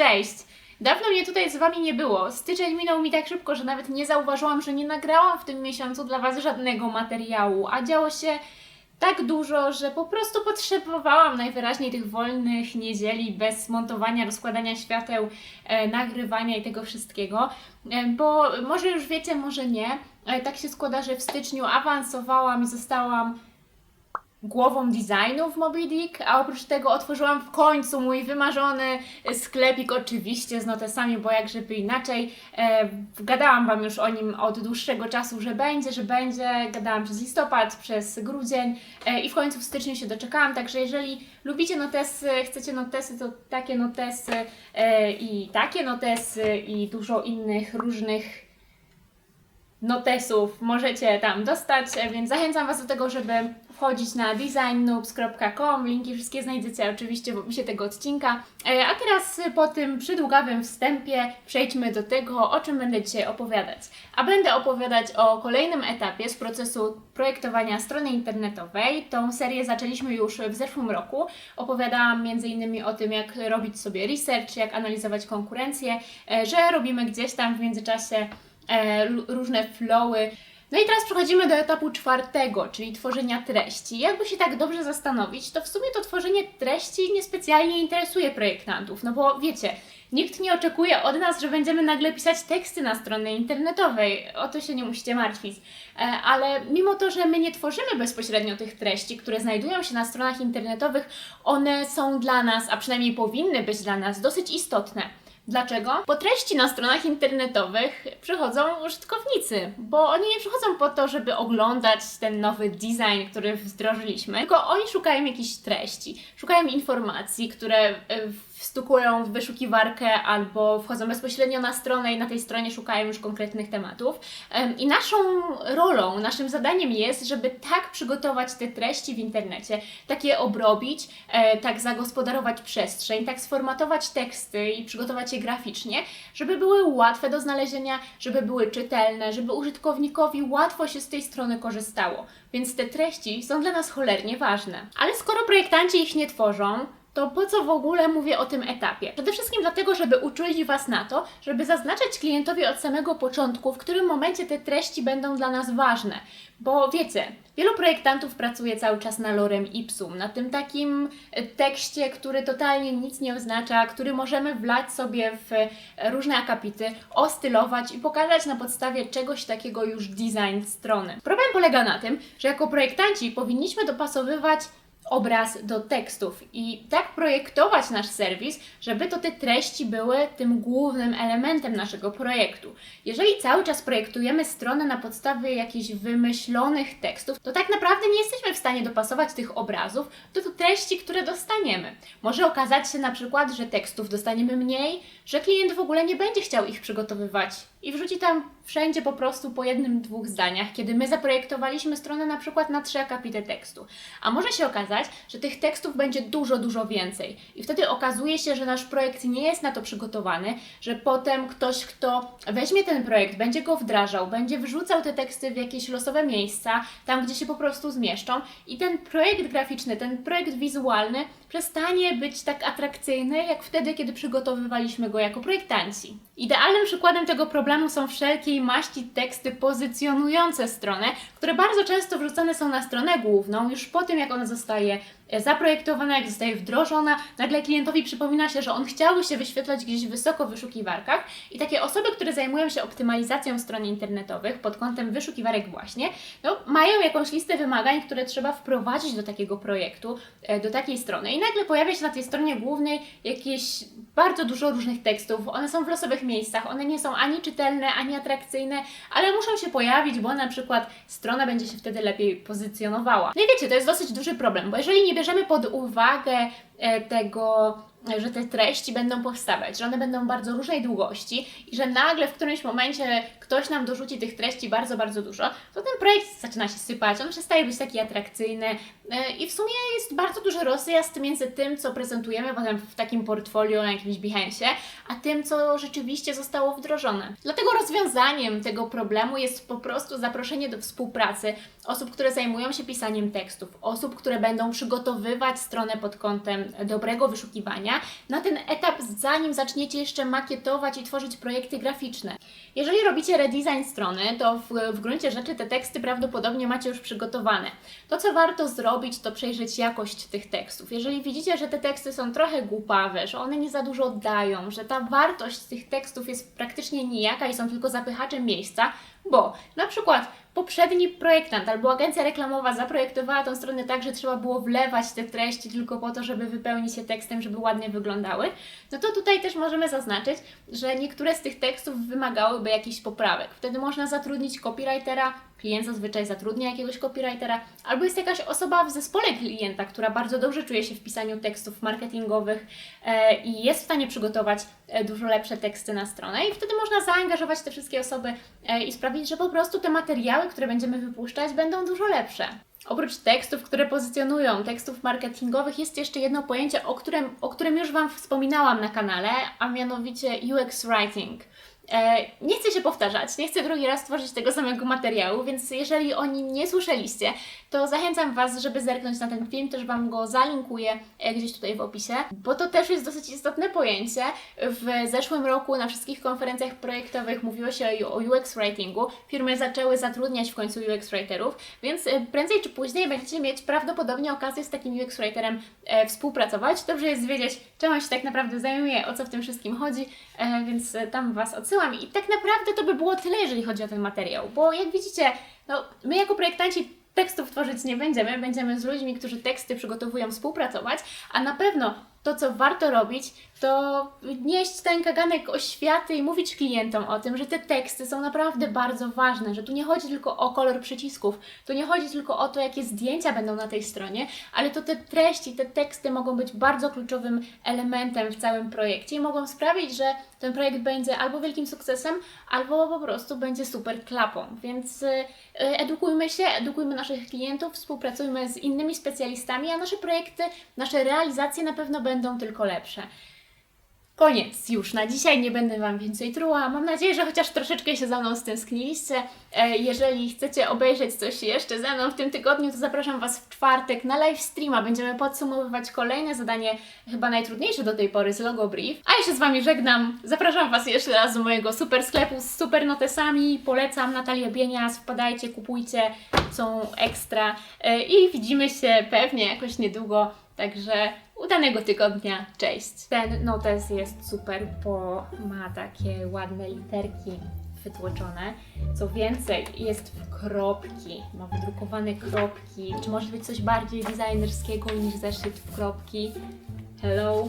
Cześć! Dawno mnie tutaj z Wami nie było. Styczeń minął mi tak szybko, że nawet nie zauważyłam, że nie nagrałam w tym miesiącu dla Was żadnego materiału, a działo się tak dużo, że po prostu potrzebowałam najwyraźniej tych wolnych niedzieli bez montowania, rozkładania świateł, e, nagrywania i tego wszystkiego. E, bo może już wiecie, może nie. E, tak się składa, że w styczniu awansowałam i zostałam głową designu w Moby Dick, a oprócz tego otworzyłam w końcu mój wymarzony sklepik, oczywiście z notesami, bo jak żeby inaczej. E, gadałam Wam już o nim od dłuższego czasu, że będzie, że będzie. Gadałam przez listopad, przez grudzień e, i w końcu w styczniu się doczekałam, także jeżeli lubicie notesy, chcecie notesy, to takie notesy e, i takie notesy i dużo innych różnych notesów możecie tam dostać, e, więc zachęcam Was do tego, żeby wchodzić na designnoobs.com. Linki wszystkie znajdziecie oczywiście w opisie tego odcinka. E, A teraz po tym przydługawym wstępie przejdźmy do tego, o czym będę dzisiaj opowiadać. A będę opowiadać o kolejnym etapie z procesu projektowania strony internetowej. Tą serię zaczęliśmy już w zeszłym roku. Opowiadałam m.in. o tym, jak robić sobie research, jak analizować konkurencję, e, że robimy gdzieś tam w międzyczasie e, różne flowy. No i teraz przechodzimy do etapu czwartego, czyli tworzenia treści. Jakby się tak dobrze zastanowić, to w sumie to tworzenie treści niespecjalnie interesuje projektantów, no bo wiecie, nikt nie oczekuje od nas, że będziemy nagle pisać teksty na stronie internetowej. O to się nie musicie martwić. E, Ale mimo to, że my nie tworzymy bezpośrednio tych treści, które znajdują się na stronach internetowych, one są dla nas, a przynajmniej powinny być dla nas, dosyć istotne. Dlaczego? Po treści na stronach internetowych przychodzą użytkownicy, bo oni nie przychodzą po to, żeby oglądać ten nowy design, który wdrożyliśmy, tylko oni szukają jakichś treści, szukają informacji, które e, wstukują w wyszukiwarkę albo wchodzą bezpośrednio na stronę i na tej stronie szukają już konkretnych tematów. Em, I naszą rolą, naszym zadaniem jest, żeby tak przygotować te treści w internecie, tak je obrobić, e, tak zagospodarować przestrzeń, tak sformatować teksty i przygotować je graficznie, żeby były łatwe do znalezienia, żeby były czytelne, żeby użytkownikowi łatwo się z tej strony korzystało. Więc te treści są dla nas cholernie ważne. Ale skoro projektanci ich nie tworzą, to po co w ogóle mówię o tym etapie? Przede wszystkim dlatego, żeby uczulić Was na to, żeby zaznaczać klientowi od samego początku, w którym momencie te treści będą dla nas ważne. Bo wiecie, wielu projektantów pracuje cały czas na lorem ipsum, na tym takim e, tekście, który totalnie nic nie oznacza, który możemy wlać sobie w e, różne akapity, ostylować i pokazać na podstawie czegoś takiego już design strony. Problem polega na tym, że jako projektanci powinniśmy dopasowywać obraz do tekstów i tak projektować nasz serwis, żeby to te treści były tym głównym elementem naszego projektu. Jeżeli cały czas projektujemy stronę na podstawie jakichś wymyślonych tekstów, to tak naprawdę nie jesteśmy w stanie dopasować tych obrazów do treści, które dostaniemy. Może okazać się na przykład, że tekstów dostaniemy mniej, że klient w ogóle nie będzie chciał ich przygotowywać i wrzuci tam wszędzie po prostu po jednym, dwóch zdaniach, kiedy my zaprojektowaliśmy stronę na przykład na trzy akapity tekstu. A może się okazać, że tych tekstów będzie dużo, dużo więcej. I wtedy okazuje się, że nasz projekt nie jest na to przygotowany, że potem ktoś, kto weźmie ten projekt, będzie go wdrażał, będzie wrzucał te teksty w jakieś losowe miejsca, tam gdzie się po prostu zmieszczą i ten projekt graficzny, ten projekt wizualny przestanie być tak atrakcyjny, jak wtedy, kiedy przygotowywaliśmy go jako projektanci. Idealnym przykładem tego problemu są wszelkiej maści teksty pozycjonujące stronę, które bardzo często wrzucane są na stronę główną już po tym, jak ona zostaje e, zaprojektowana, jak zostaje wdrożona, nagle klientowi przypomina się, że on chciałby się wyświetlać gdzieś wysoko w wyszukiwarkach i takie osoby, które zajmują się optymalizacją stron internetowych pod kątem wyszukiwarek właśnie, no, mają jakąś listę wymagań, które trzeba wprowadzić do takiego projektu, e, do takiej strony. I nagle pojawia się na tej stronie głównej jakieś bardzo dużo różnych tekstów, one są w losowych miejscach, one nie są ani czytelne, ani atrakcyjne, ale muszą się pojawić, bo na przykład strona będzie się wtedy lepiej pozycjonowała. No i wiecie, to jest dosyć duży problem, bo jeżeli nie bierzemy pod uwagę e, tego, że te treści będą powstawać, że one będą bardzo różnej długości i że nagle w którymś momencie ktoś nam dorzuci tych treści bardzo, bardzo dużo, to ten projekt zaczyna się sypać, on przestaje być taki atrakcyjny e, i w sumie jest bardzo duży rozjazd między tym, co prezentujemy potem w takim portfolio na jakimś Behance, a tym, co rzeczywiście zostało wdrożone. Dlatego rozwiązaniem tego problemu jest po prostu zaproszenie do współpracy osób, które zajmują się pisaniem tekstów, osób, które będą przygotowywać stronę pod kątem dobrego wyszukiwania projektowania na ten etap, zanim zaczniecie jeszcze makietować i tworzyć projekty graficzne. Jeżeli robicie redesign strony, to w, w gruncie rzeczy te teksty prawdopodobnie macie już przygotowane. To, co warto zrobić, to przejrzeć jakość tych tekstów. Jeżeli widzicie, że te teksty są trochę głupawe, że one nie za dużo oddają, że ta wartość tych tekstów jest praktycznie nijaka i są tylko zapychaczem miejsca, bo na przykład poprzedni projektant albo agencja reklamowa zaprojektowała tą stronę tak, że trzeba było wlewać te treści tylko po to, żeby wypełnić je tekstem, żeby ładnie wyglądały, no to tutaj też możemy zaznaczyć, że niektóre z tych tekstów wymagałyby jakichś poprawek. Wtedy można zatrudnić copywritera, klient zazwyczaj zatrudnia jakiegoś copywritera, albo jest jakaś osoba w zespole klienta, która bardzo dobrze czuje się w pisaniu tekstów marketingowych e, i jest w stanie przygotować dużo lepsze teksty na stronę i wtedy można zaangażować te wszystkie osoby e, i sprawić, że po prostu te materiały, które będziemy wypuszczać, będą dużo lepsze. Oprócz tekstów, które pozycjonują, tekstów marketingowych, jest jeszcze jedno pojęcie, o którym, o którym już Wam wspominałam na kanale, a mianowicie UX Writing. E, Nie chcę się powtarzać, nie chcę drugi raz tworzyć tego samego materiału, więc jeżeli o nim nie słyszeliście, to zachęcam Was, żeby zerknąć na ten film, też Wam go zalinkuję e, gdzieś tutaj w opisie, bo to też jest dosyć istotne pojęcie. W zeszłym roku na wszystkich konferencjach projektowych mówiło się o UX writingu, firmy zaczęły zatrudniać w końcu UX writerów, więc e, prędzej czy później będziecie mieć prawdopodobnie okazję z takim UX writerem współpracować. Dobrze jest wiedzieć, czym on się tak naprawdę zajmuje, o co w tym wszystkim chodzi, e, więc e, tam Was odsyłam. I tak naprawdę to by było tyle, jeżeli chodzi o ten materiał, bo jak widzicie, no, my jako projektanci tekstów tworzyć nie będziemy, będziemy z ludźmi, którzy teksty przygotowują, współpracować, a na pewno to, co warto robić, to nieść ten kaganek oświaty i mówić klientom o tym, że te teksty są naprawdę bardzo ważne, że tu nie chodzi tylko o kolor przycisków, tu nie chodzi tylko o to, jakie zdjęcia będą na tej stronie, ale to te treści, te teksty mogą być bardzo kluczowym elementem w całym projekcie i mogą sprawić, że ten projekt będzie albo wielkim sukcesem, albo po prostu będzie super klapą. Więc y, y, edukujmy się, edukujmy naszych klientów, współpracujmy z innymi specjalistami, a nasze projekty, nasze realizacje na pewno będą tylko lepsze. Koniec już. Na dzisiaj nie będę Wam więcej truła. Mam nadzieję, że chociaż troszeczkę się za mną stęskniliście. E, Jeżeli chcecie obejrzeć coś jeszcze ze mną w tym tygodniu, to zapraszam Was w czwartek na live streama. Będziemy podsumowywać kolejne zadanie, chyba najtrudniejsze do tej pory z Logo Brief. A ja się z Wami żegnam. Zapraszam Was jeszcze raz do mojego super sklepu z super notesami. Polecam Natalia Bienias. Wpadajcie, kupujcie. Są ekstra. E, I widzimy się pewnie jakoś niedługo. Także udanego tygodnia. Cześć! Ten notes jest super, bo ma takie ładne literki wytłoczone. Co więcej, jest w kropki. Ma wydrukowane kropki. Czy może być coś bardziej designerskiego niż zeszyt w kropki? Hello?